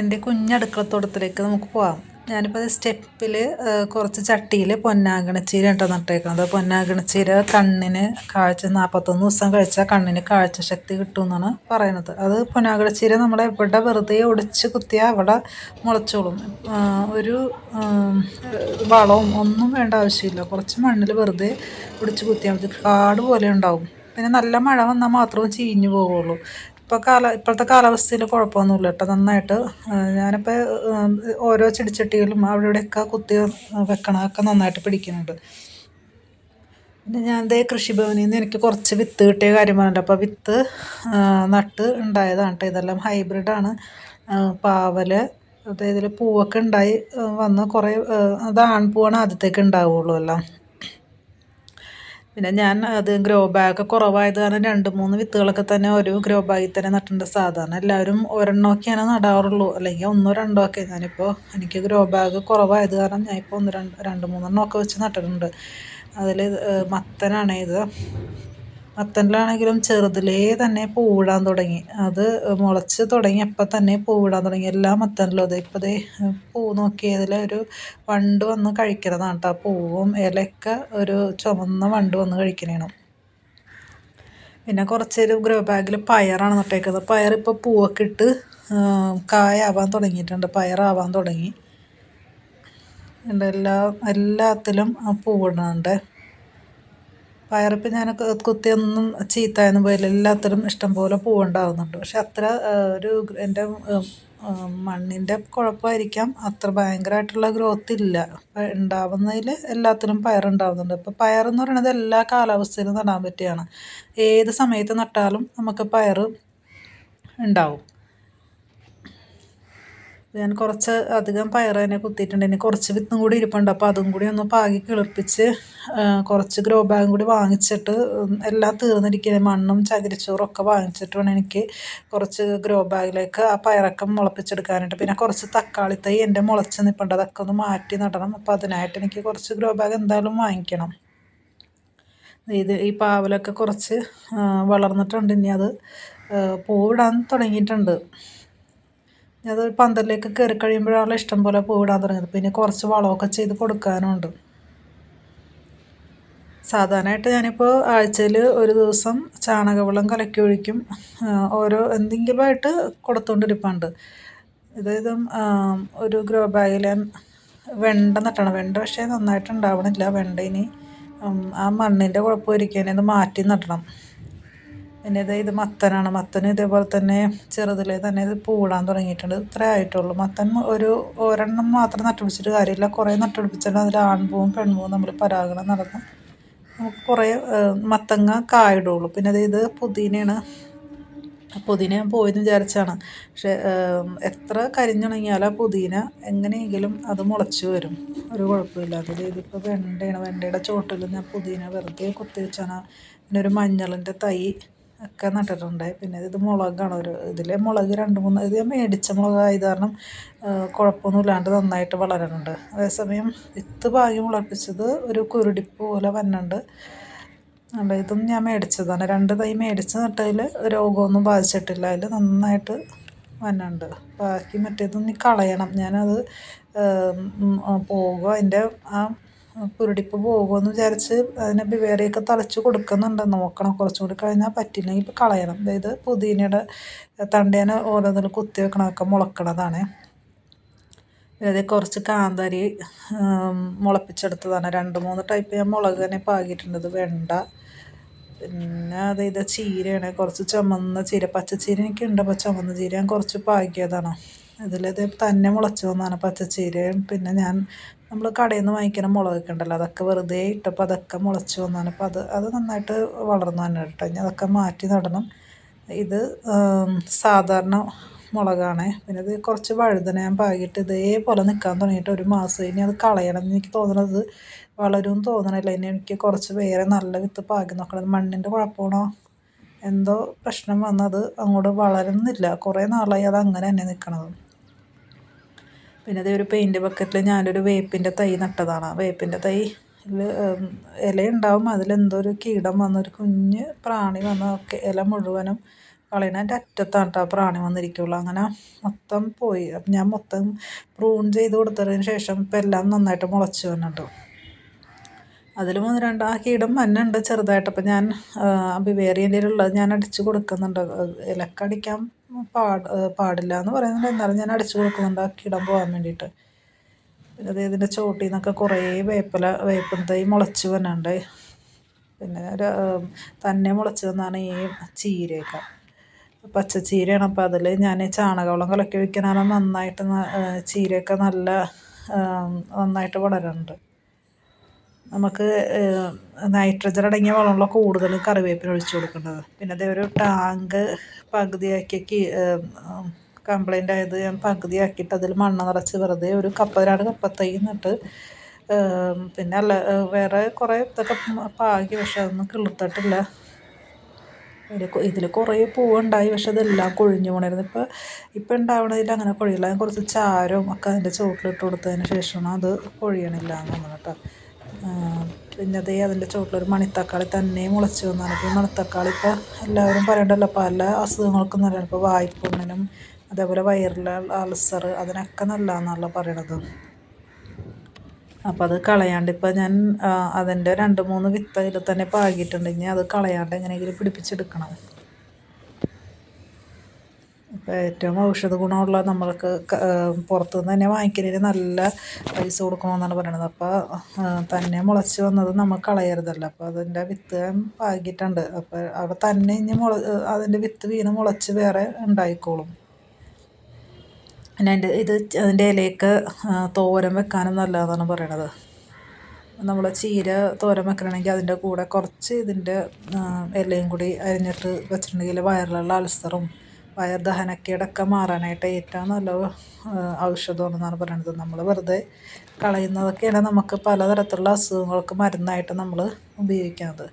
എന്റെ കുഞ്ഞടുക്കളത്തോട്ടത്തിലേക്ക് നമുക്ക് പോവാം. ഞാനിപ്പോൾ അത് സ്റ്റെപ്പിൽ കുറച്ച് ചട്ടിയിൽ പൊന്നാങ്കണച്ചീര കേട്ടോ നട്ടേക്കുന്നത് പൊന്നാങ്കണച്ചീര കണ്ണിന് കാഴ്ച നാൽപ്പത്തൊന്ന് ദിവസം കഴിച്ചാൽ കണ്ണിന് കാഴ്ച ശക്തി കിട്ടും എന്നാണ് പറയുന്നത്. അത് പൊന്നാങ്കണച്ചീര നമ്മൾ എവിടെ വെറുതെ ഒടിച്ച് കുത്തിയാൽ അവിടെ മുളച്ചോളും. ഒരു വളവും ഒന്നും വേണ്ട ആവശ്യമില്ല. കുറച്ച് മണ്ണിൽ വെറുതെ ഒടിച്ച് കുത്തിയാൽ മതി. കാട് പോലെ ഉണ്ടാവും. പിന്നെ നല്ല മഴ വന്നാൽ മാത്രമേ ചീഞ്ഞു പോവുള്ളൂ. ഇപ്പോൾ കാല ഇപ്പോഴത്തെ കാലാവസ്ഥയിൽ കുഴപ്പമൊന്നുമില്ല കേട്ടോ. നന്നായിട്ട് ഞാനിപ്പോൾ ഓരോ ചെടിച്ചട്ടികളും അവിടെ ഇവിടെയൊക്കെ കുത്തി വെക്കണമൊക്കെ നന്നായിട്ട് പിടിക്കുന്നുണ്ട്. പിന്നെ ഞാൻ ദേ കൃഷിഭവനിൽ നിന്ന് എനിക്ക് കുറച്ച് വിത്ത് കിട്ടിയ കാര്യം പറഞ്ഞിട്ട് അപ്പോൾ വിത്ത് നട്ട് ഉണ്ടായതാണ് കേട്ടോ. ഇതെല്ലാം ഹൈബ്രിഡാണ് പാവൽ അതായത് പൂവൊക്കെ ഉണ്ടായി വന്ന് കുറേ അത് ആൺപൂവാണ് ആദ്യത്തേക്ക് ഉണ്ടാവുള്ളൂ എല്ലാം. പിന്നെ ഞാൻ അത് ഗ്രോ ബാഗ് കുറവായത് കാരണം രണ്ട് മൂന്ന് വിത്തുകളൊക്കെ തന്നെ ഒരു ഗ്രോ ബാഗിൽ തന്നെ നട്ടിട്ടുണ്ട്. സാധാരണ എല്ലാവരും ഒരെണ്ണം ഒരെണ്ണമൊക്കെയാണ് നടാറുള്ളൂ. അല്ലെങ്കിൽ ഒന്നോ രണ്ടോ ഒക്കെ. ഞാനിപ്പോൾ എനിക്ക് ഗ്രോ ബാഗ് കുറവായത് കാരണം ഞാൻ ഇപ്പോൾ ഒന്ന് രണ്ട് രണ്ട് മൂന്നെണ്ണം ഒക്കെ വെച്ച് നട്ടിട്ടുണ്ട്. അതിൽ മത്തനാണ് ഇത്. മത്തനിലാണെങ്കിലും ചെറുതിലേ തന്നെ പൂവിടാൻ തുടങ്ങി. അത് മുളച്ച് തുടങ്ങി അപ്പം തന്നെ പൂവിടാൻ തുടങ്ങി. എല്ലാ മത്തനിലും അതെ. ഇപ്പം ദേ പൂ നോക്കിയതിൽ ഒരു വണ്ട് വന്ന് കഴിക്കുന്നതാണ് കേട്ടോ പൂവും ഇലയൊക്കെ ഒരു ചുമന്ന വണ്ട് വന്ന് കഴിക്കണേണ് പിന്നെ കുറച്ചൊരു ഗ്രോ ബാഗിൽ പയറാണ് നട്ടേക്കുന്നത്. പയർ പൂവൊക്കെ ഇട്ട് കായാവാൻ തുടങ്ങിയിട്ടുണ്ട്. പയറാവാൻ തുടങ്ങി. എല്ലാ എല്ലാത്തിലും പൂവിടുന്നുണ്ട്. പയറിപ്പോൾ ഞാൻ കുത്തിയൊന്നും ചീത്തയൊന്നും പോയില്ല. എല്ലാത്തിലും ഇഷ്ടംപോലെ പൂവുണ്ടാകുന്നുണ്ട് പക്ഷെ അത്ര ഒരു എന്റെ മണ്ണിന്റെ കുഴപ്പമായിരിക്കാം. അത്ര ഭയങ്കരമായിട്ടുള്ള ഗ്രോത്ത് ഇല്ല. ഉണ്ടാവുന്നതിൽ എല്ലാത്തിലും പയറുണ്ടാവുന്നുണ്ട്. ഇപ്പോൾ പയറെന്ന് പറയുന്നത് എല്ലാ കാലാവസ്ഥയിലും നടാൻ പറ്റിയാണ്. ഏത് സമയത്ത് നട്ടാലും നമുക്ക് പയർ ഉണ്ടാവും. ഞാൻ കുറച്ച് അധികം പയർ തന്നെ കുത്തിയിട്ടുണ്ട്. ഇനി കുറച്ച് വിത്തും കൂടി ഇരിപ്പുണ്ട്. അപ്പോൾ അതും കൂടി ഒന്ന് പാകി കിളിർപ്പിച്ച് കുറച്ച് ഗ്രോ ബാഗും കൂടി വാങ്ങിച്ചിട്ട് എല്ലാം തീർന്നിരിക്കുന്നത് മണ്ണും ചകിരിച്ചോറും ഒക്കെ വാങ്ങിച്ചിട്ട് വേണം എനിക്ക് കുറച്ച് ഗ്രോ ബാഗിലേക്ക് ആ പയറൊക്കെ മുളപ്പിച്ചെടുക്കാനായിട്ട്. പിന്നെ കുറച്ച് തക്കാളി തൈ എന്റെ മുളച്ച് നിൽപ്പുണ്ട് അതൊക്കെ ഒന്ന് മാറ്റി നടണം. അപ്പോൾ അതിനായിട്ട് എനിക്ക് കുറച്ച് ഗ്രോ ബാഗ് എന്തായാലും വാങ്ങിക്കണം. ഇത് ഈ പാവലൊക്കെ കുറച്ച് വളർന്നിട്ടുണ്ട്. ഇനി അത് പൂവിടാൻ തുടങ്ങിയിട്ടുണ്ട്. അത് പന്തലിലേക്ക് കയറി കഴിയുമ്പോഴാണല്ലോ ഇഷ്ടം പോലെ പൂവിടാൻ തുടങ്ങിയത്. പിന്നെ കുറച്ച് വളമൊക്കെ ചെയ്ത് കൊടുക്കാനുണ്ട്. സാധാരണയായിട്ട് ഞാനിപ്പോൾ ആഴ്ചയിൽ ഒരു ദിവസം ചാണകവെള്ളം കലക്കി ഒഴിക്കും. ഓരോ എന്തെങ്കിലുമായിട്ട് കൊടുത്തുകൊണ്ടിരിപ്പുണ്ട് ഇതും ഒരു ഗ്രോ ബാഗിൽ വെണ്ട നട്ടണം. വെണ്ട പക്ഷേ നന്നായിട്ട് ഉണ്ടാവണില്ല വെണ്ട ഇനി ആ മണ്ണിന്റെ കുഴപ്പമായിരിക്കും. ഇത് മാറ്റി നടണം പിന്നെ ഇത് ഇത് മത്തനാണ്. മത്തന് ഇതേപോലെ തന്നെ ചെറുതിലേ തന്നെ ഇത് പൂടാൻ തുടങ്ങിയിട്ടുണ്ട്. ഇത്ര ആയിട്ടുള്ളൂ. മത്തൻ ഒരു ഒരെണ്ണം മാത്രം നട്ടുപിടിച്ചിട്ട് കാര്യമില്ല. കുറേ നട്ടുപിടിച്ചാൽ അതിൽ ആൺപൂവും പെൺപൂവും നമ്മൾ പരാഗണം നടക്കും നമുക്ക് കുറേ മത്തങ്ങ കായിടുള്ളൂ. പിന്നെ ഇത് ഇത് പുതിനയാണ്. പുതിന ഞാൻ പോയെന്ന് വിചാരിച്ചാണ്. പക്ഷെ എത്ര കരിഞ്ഞുണങ്ങിയാലും പുതിന എങ്ങനെയെങ്കിലും അത് മുളച്ചു വരും. ഒരു കുഴപ്പമില്ലാത്തത് ഇതിപ്പോൾ വെണ്ടയാണ്. വെണ്ടയുടെ ചോട്ടിൽ ഞാൻ പുതിന വെറുതെ കുത്തി വെച്ചാണ്. പിന്നെ ഒരു മഞ്ഞളിന്റെ തൈ ഒക്കെ നട്ടിട്ടുണ്ട്. പിന്നെ ഇത് മുളകാണ് ഒരു ഇതിൽ മുളക് രണ്ട് മൂന്ന് ഇത് മേടിച്ച മുളകായത് കാരണം കുഴപ്പമൊന്നും കുഴപ്പമൊന്നുമില്ലാണ്ട് നന്നായിട്ട് വളരുന്നുണ്ട്. അതേസമയം വിത്ത് പാകി മുളപ്പിച്ചത് ഒരു കുരുടിപ്പ് പോലെ വന്നുണ്ട് അല്ല ഇതും ഞാൻ മേടിച്ചതാണ്. രണ്ട് തൈ മേടിച്ച് നട്ടതിൽ രോഗമൊന്നും ബാധിച്ചിട്ടില്ല. അതിൽ നന്നായിട്ട് വന്നുണ്ട് ബാക്കി മറ്റേതൊന്നും കളയണം. ഞാനത് പോകുക അതിന്റെ ആ കുരുടിപ്പ് പോകുമെന്ന് വിചാരിച്ച് അതിനെ ബിവേറിയൊക്കെ തളിച്ച് കൊടുക്കുന്നുണ്ട്. നോക്കണം കുറച്ചും കൂടി കഴിഞ്ഞാൽ പറ്റില്ലെങ്കിൽ ഇപ്പം കളയണം. അതായത് പുതിനയുടെ തണ്ടേനെ ഓരോന്നിൽ കുത്തി വെക്കണമൊക്കെ മുളക്കണതാണ്. അതായത് കുറച്ച് കാന്താരി മുളപ്പിച്ചെടുത്തതാണ്. രണ്ട് മൂന്ന് ടൈപ്പ് ഞാൻ മുളക് തന്നെ പാകിയിട്ടുണ്ട്. ഇത് വെണ്ട പിന്നെ അതായത് ചീരയാണ്. കുറച്ച് ചുമന്ന ചീര പച്ചച്ചീര എനിക്കുണ്ട്. അപ്പോൾ ചുമന്ന ചീര ഞാൻ കുറച്ച് പാകിയതാണ്. ഇതിലിത് തന്നെ മുളച്ച് വന്നതാണ് പച്ചച്ചീരയും. പിന്നെ ഞാൻ നമ്മൾ കടയിൽ നിന്ന് വാങ്ങിക്കുന്ന മുളകൊക്കെ ഉണ്ടല്ലോ അതൊക്കെ വെറുതെ ഇട്ടപ്പോൾ അതൊക്കെ മുളച്ച് വന്നാണ്. അപ്പോൾ അത് അത് നന്നായിട്ട് വളർന്നു തന്നെ കേട്ടോ. ഇനി അതൊക്കെ മാറ്റി നടണം. ഇത് സാധാരണ മുളകാണ്. പിന്നെ ഇത് കുറച്ച് വഴുതന ഞാൻ പാകിയിട്ട് ഇതേപോലെ നിൽക്കാൻ തുടങ്ങിയിട്ട് ഒരു മാസം ഇനി അത് കളയണം എനിക്ക് തോന്നുന്നത് വളരും തോന്നണില്ല. ഇനി എനിക്ക് കുറച്ച് വേറെ നല്ല വിത്ത് പാകി നോക്കണം. മണ്ണിന്റെ കുഴപ്പമാണോ? എന്തോ പ്രശ്നം വന്നത് അങ്ങോട്ട് വളരുന്നില്ല. കുറേ നാളായി അത് അങ്ങനെ തന്നെ നിൽക്കണത് പിന്നെ അതേ ഒരു പെയിന്റ് ബക്കറ്റിൽ ഞാനൊരു വേപ്പിന്റെ തൈ നട്ടതാണ്. വേപ്പിന്റെ തൈ ഇല ഉണ്ടാവും അതിലെന്തോ ഒരു കീടം വന്നൊരു കുഞ്ഞ് പ്രാണി വന്ന് ഒക്കെ ഇല മുഴുവനും കളയണതിന്റെ അറ്റത്താണ് കേട്ടോ പ്രാണി വന്നിരിക്കുള്ളൂ. അങ്ങനെ മൊത്തം പോയി. അപ്പം ഞാൻ മൊത്തം പ്രൂൺ ചെയ്ത് കൊടുത്തതിന് ശേഷം ഇപ്പം എല്ലാം നന്നായിട്ട് മുളച്ച് വന്നിട്ടുണ്ട് അതിൽ മൂന്ന് രണ്ട് ആ കീടം മഞ്ഞുണ്ട് ചെറുതായിട്ട്. അപ്പം ഞാൻ ബിവേറിയന്റെ ഉള്ളത് ഞാൻ അടിച്ച് കൊടുക്കുന്നുണ്ട്. ഇലക്കടിക്കാൻ പാട് പാടില്ല എന്ന് പറയുന്നുണ്ട്. എന്നാലും ഞാൻ അടിച്ചു കൊടുക്കുന്നുണ്ട്. ആ കിടം പോകാൻ വേണ്ടിയിട്ട്. പിന്നെ അത് ഇതിന്റെ ചോട്ടിൽ നിന്നൊക്കെ കുറേ വേപ്പില വേപ്പിൻ തൈ മുളച്ച് വന്നുണ്ട് പിന്നെ തന്നെ മുളച്ച് വന്നാണ് ഈ ചീരയൊക്കെ. പച്ച ചീരയാണ്. അപ്പോൾ അതിൽ ഞാൻ ചാണകവളം കലക്കി വയ്ക്കുന്നതാണ് നന്നായിട്ട് ചീരയൊക്കെ നല്ല നന്നായിട്ട് വളരുന്നുണ്ട്. നമുക്ക് നൈട്രജൻ അടങ്ങിയ വളമുള്ള കൂടുതൽ കറിവേപ്പിന് ഒഴിച്ചു കൊടുക്കേണ്ടത്. പിന്നെ അതേ ഒരു ടാങ്ക് പകുതിയാക്കി കംപ്ലൈന്റ് ആയത് ഞാൻ പകുതിയാക്കിയിട്ട് അതിൽ മണ്ണ് നിറച്ച് വെറുതെ ഒരു കപ്പ രണ്ട് കപ്പത്തൈ നട്ട് പിന്നെ അല്ല വേറെ കുറേ ഇതൊക്കെ പാകി പക്ഷെ അതൊന്നും കിളിർത്തിട്ടില്ല ഇതിൽ കുറേ പൂവുണ്ടായി പക്ഷെ അതെല്ലാം കൊഴിഞ്ഞു പോണായിരുന്നു. ഇപ്പോൾ ഇപ്പം ഉണ്ടാവണതിൽ അങ്ങനെ കൊഴിയില്ല. കുറച്ച് ചാരവും ഒക്കെ അതിന്റെ ചുവട്ടിലിട്ട് കൊടുത്തതിന് ശേഷമാണ് അത് കൊഴിയണില്ല എന്ന് കേട്ടോ. പിന്നെ അതേ അതിന്റെ ചുവട്ടിലൊരു മണിത്തക്കാളി തന്നെ മുളച്ച് വന്നാണ്. ഇപ്പോൾ മണിത്തക്കാളി ഇപ്പോൾ എല്ലാവരും പറയണ്ടല്ലോ പല അസുഖങ്ങൾക്കും നല്ലതാണ്. ഇപ്പോൾ വായ്പുണ്ണിനും അതേപോലെ വയറിലെ അൾസർ അതിനൊക്കെ നല്ലതാണെന്നല്ല പറയണത്. അപ്പോൾ അത് കളയാണ്ട് ഇപ്പോൾ ഞാൻ അതിന്റെ രണ്ട് മൂന്ന് വിത്ത് അതിൽ തന്നെ പാകിയിട്ടുണ്ട്. ഇനി അത് കളയാണ്ട് എങ്ങനെയെങ്കിലും പിടിപ്പിച്ചെടുക്കണം. ഇപ്പോൾ ഏറ്റവും ഔഷധ ഗുണമുള്ള നമ്മൾക്ക് പുറത്തുനിന്ന് തന്നെ വാങ്ങിക്കുന്നതിന് നല്ല പൈസ കൊടുക്കണമെന്നാണ് പറയണത് അപ്പോൾ തന്നെ മുളച്ച് വന്നത് നമ്മൾ കളയരുതല്ലോ. അപ്പോൾ അതിന്റെ വിത്ത് പാകിയിട്ടുണ്ട്. അപ്പോൾ അവിടെ തന്നെ ഇനി മുള അതിന്റെ വിത്ത് വീണ് മുളച്ച് വേറെ ഉണ്ടായിക്കോളും. പിന്നെ അതിന്റെ ഇത് അതിന്റെ ഇലയൊക്കെ തോരൻ വെക്കാനും നല്ലതാണെന്നാണ് പറയണത്. നമ്മൾ ചീര തോരൻ വെക്കണമെങ്കിൽ അതിന്റെ കൂടെ കുറച്ച് ഇതിന്റെ ഇലയും കൂടി അരിഞ്ഞിട്ട് വെച്ചിട്ടുണ്ടെങ്കിൽ വയറിലുള്ള അൾസറും വയർ ദഹനക്കേടൊക്കെ മാറാനായിട്ട് ഏറ്റവും നല്ല ഔഷധമാണെന്നാണ് പറയുന്നത് നമ്മൾ വെറുതെ കളയുന്നതൊക്കെയാണ് നമുക്ക് പലതരത്തിലുള്ള അസുഖങ്ങൾക്ക് മരുന്നായിട്ട് നമ്മൾ ഉപയോഗിക്കുന്നത്.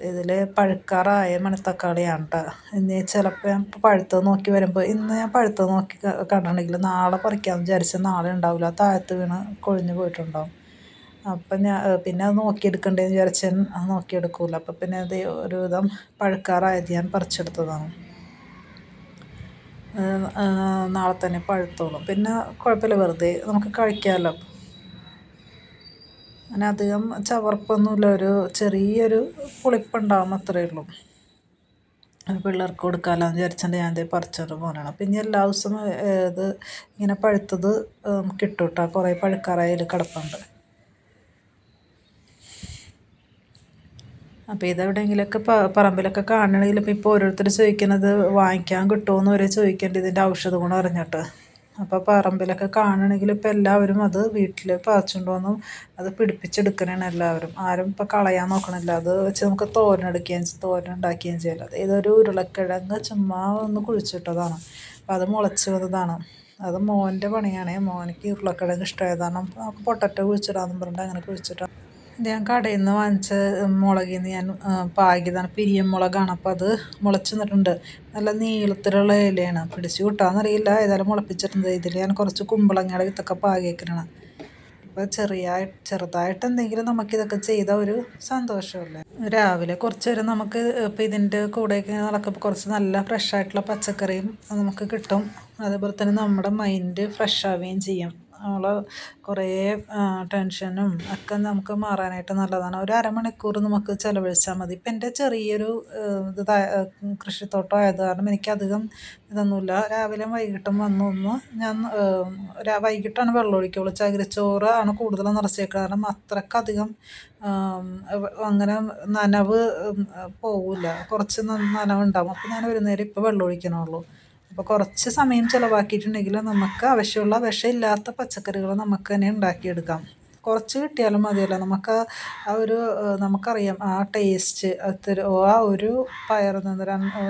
ഇതിൽ പഴുക്കാറായ മണിത്തക്കാളിയാണ് കേട്ടോ ഇനി ചിലപ്പോൾ ഞാൻ പഴുത്തത് നോക്കി വരുമ്പോൾ ഇന്ന് ഞാൻ പഴുത്തത് നോക്കി കണ്ടിട്ടുണ്ടെങ്കിൽ നാളെ പറിക്കാമെന്ന് വിചാരിച്ച നാളെ ഉണ്ടാവില്ല താഴത്ത് വീണ് കൊഴിഞ്ഞു പോയിട്ടുണ്ടാവും. അപ്പം ഞാൻ പിന്നെ അത് നോക്കിയെടുക്കണ്ടേന്ന് വിചാരിച്ചാൽ നോക്കിയെടുക്കില്ല അപ്പം പിന്നെ അത് ഒരുവിധം പഴുക്കാറായത് ഞാൻ പറിച്ചെടുത്തതാണ്. നാളെ തന്നെ പഴുത്തോളും പിന്നെ കുഴപ്പമില്ല വെറുതെ നമുക്ക് കഴിക്കാമല്ലോ. അങ്ങനെ അധികം ചവർപ്പൊന്നുമില്ല ഒരു ചെറിയൊരു പുളിപ്പുണ്ടാവും അത്രയേ ഉള്ളൂ. പിള്ളേർക്ക് കൊടുക്കാമല്ലോ എന്ന് ഞാൻ ഇതേ പറിച്ചോണ്ട് പോകണം പിന്നെ എല്ലാ ദിവസവും ഇത് ഇങ്ങനെ പഴുത്തത് കിട്ടും കേട്ടോ കുറേ പഴുക്കാറായാലും കിടപ്പുണ്ട്. അപ്പോൾ ഇതെവിടെയെങ്കിലുമൊക്കെ പറമ്പിലൊക്കെ കാണണമെങ്കിൽ ഇപ്പം ഇപ്പോൾ ഓരോരുത്തർ ചോദിക്കുന്നത് വാങ്ങിക്കാൻ കിട്ടുമോ എന്ന് വരെ ചോദിക്കേണ്ടത് ഇതിന്റെ ഔഷധ ഗുണം അറിഞ്ഞിട്ട്. അപ്പോൾ പറമ്പിലൊക്കെ കാണണമെങ്കിൽ ഇപ്പോൾ എല്ലാവരും അത് വീട്ടിൽ പറിച്ചുകൊണ്ട് വന്നും അത് പിടിപ്പിച്ചെടുക്കണേണ് എല്ലാവരും. ആരും ഇപ്പോൾ കളയാൻ നോക്കണില്ല. അത് വെച്ച് നമുക്ക് തോരനെടുക്കുകയും തോരൻ ഉണ്ടാക്കുകയും ചെയ്യില്ല ഇതൊരു ഉരുളക്കിഴങ്ങ് ചുമ്മാ ഒന്ന് കുഴിച്ചിട്ടതാണ്. അപ്പോൾ അത് മുളച്ച് വന്നതാണ്. അത് മോന്റെ പണിയാണ്. മോനിക്ക് ഉരുളക്കിഴങ്ങ് ഇഷ്ടമായതാണ്. നമുക്ക് പൊട്ടറ്റോ കുഴിച്ചിടാമെന്ന് പറഞ്ഞിട്ട് അങ്ങനെ കുഴിച്ചിട്ടാണ് ഞാൻ കടയിൽ നിന്ന് വാങ്ങിച്ച മുളകിൽ നിന്ന് ഞാൻ പാകിയതാണ്. പിരിയം മുളകാണ്. അപ്പോൾ അത് മുളച്ച് നിന്നിട്ടുണ്ട് നല്ല നീളത്തിലുള്ള ഇലയാണ്. പിടിച്ച് കിട്ടാമെന്നറിയില്ല ഏതായാലും മുളപ്പിച്ചിട്ടുണ്ട്. ഇതിൽ ഞാൻ കുറച്ച് കുമ്പളങ്ങയുടെ വിത്തൊക്കെ പാകിയേക്കണം അപ്പോൾ ചെറിയ ചെറുതായിട്ട് എന്തെങ്കിലും നമുക്കിതൊക്കെ ചെയ്ത ഒരു സന്തോഷമല്ലേ? രാവിലെ കുറച്ച് നേരം നമുക്ക് ഇപ്പോൾ ഇതിന്റെ കൂടെയൊക്കെ നടക്കുമ്പോൾ കുറച്ച് നല്ല ഫ്രഷായിട്ടുള്ള പച്ചക്കറിയും നമുക്ക് കിട്ടും. അതേപോലെ തന്നെ നമ്മുടെ മൈൻഡ് ഫ്രഷ് ആവുകയും ചെയ്യും. നമ്മൾ കുറേ ടെൻഷനും ഒക്കെ നമുക്ക് മാറാനായിട്ട് നല്ലതാണ്. ഒരു അരമണിക്കൂർ നമുക്ക് ചിലവഴിച്ചാൽ മതി. ഇപ്പം എന്റെ ചെറിയൊരു ഇത് കൃഷിത്തോട്ടം ആയത് കാരണം എനിക്കധികം ഇതൊന്നുമില്ല. രാവിലെയും വൈകിട്ടും വന്നു ഒന്ന് ഞാൻ വൈകിട്ടാണ് വെള്ളം ഒഴിക്കുള്ളൂ. ചകിരിച്ചോറ് ആണ് കൂടുതലും നിറച്ചേക്കുക കാരണം അത്രക്കധികം അങ്ങനെ നനവ് പോവില്ല. കുറച്ച് നനവുണ്ടാകും അപ്പോൾ ഞാൻ ഒരു നേരം ഇപ്പോൾ വെള്ളം ഒഴിക്കണുള്ളൂ അപ്പോൾ കുറച്ച് സമയം ചിലവാക്കിയിട്ടുണ്ടെങ്കിൽ നമുക്ക് ആവശ്യമുള്ള വിഷമില്ലാത്ത പച്ചക്കറികൾ നമുക്ക് തന്നെ ഉണ്ടാക്കിയെടുക്കാം. കുറച്ച് കിട്ടിയാലും മതിയല്ലോ. നമുക്ക് ആ ഒരു നമുക്കറിയാം ആ ടേസ്റ്റ് അത്ര ആ ഒരു പയർ നിന്ന്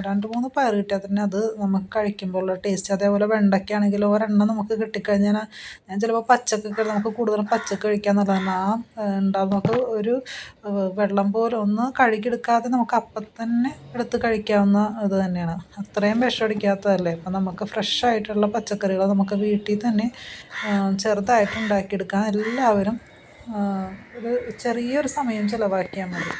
രണ്ട് മൂന്ന് പയർ കിട്ടിയാൽ തന്നെ അത് നമുക്ക് കഴിക്കുമ്പോൾ ഉള്ള ടേസ്റ്റ് അതേപോലെ വെണ്ടയ്ക്കാണെങ്കിൽ ഒരെണ്ണം നമുക്ക് കിട്ടിക്കഴിഞ്ഞാൽ ഞാൻ ചിലപ്പോൾ പച്ചക്കൊക്കെ നമുക്ക് കൂടുതലും പച്ചക്ക് കഴിക്കാൻ നല്ലതാണ്. ആ ഉണ്ടാകും നമുക്ക് ഒരു വെള്ളം പോലെ ഒന്ന് കഴുകിയെടുക്കാതെ നമുക്ക് അപ്പം തന്നെ എടുത്ത് കഴിക്കാവുന്ന ഇത് തന്നെയാണ്. അത്രയും വിഷമടിക്കാത്തതല്ലേ? അപ്പം നമുക്ക് ഫ്രഷ് ആയിട്ടുള്ള പച്ചക്കറികൾ നമുക്ക് വീട്ടിൽ തന്നെ ചെറുതായിട്ട് ഉണ്ടാക്കിയെടുക്കാൻ എല്ലാവരും ഒരു ചെറിയൊരു സമയം ചിലവാക്കിയാൽ മതി.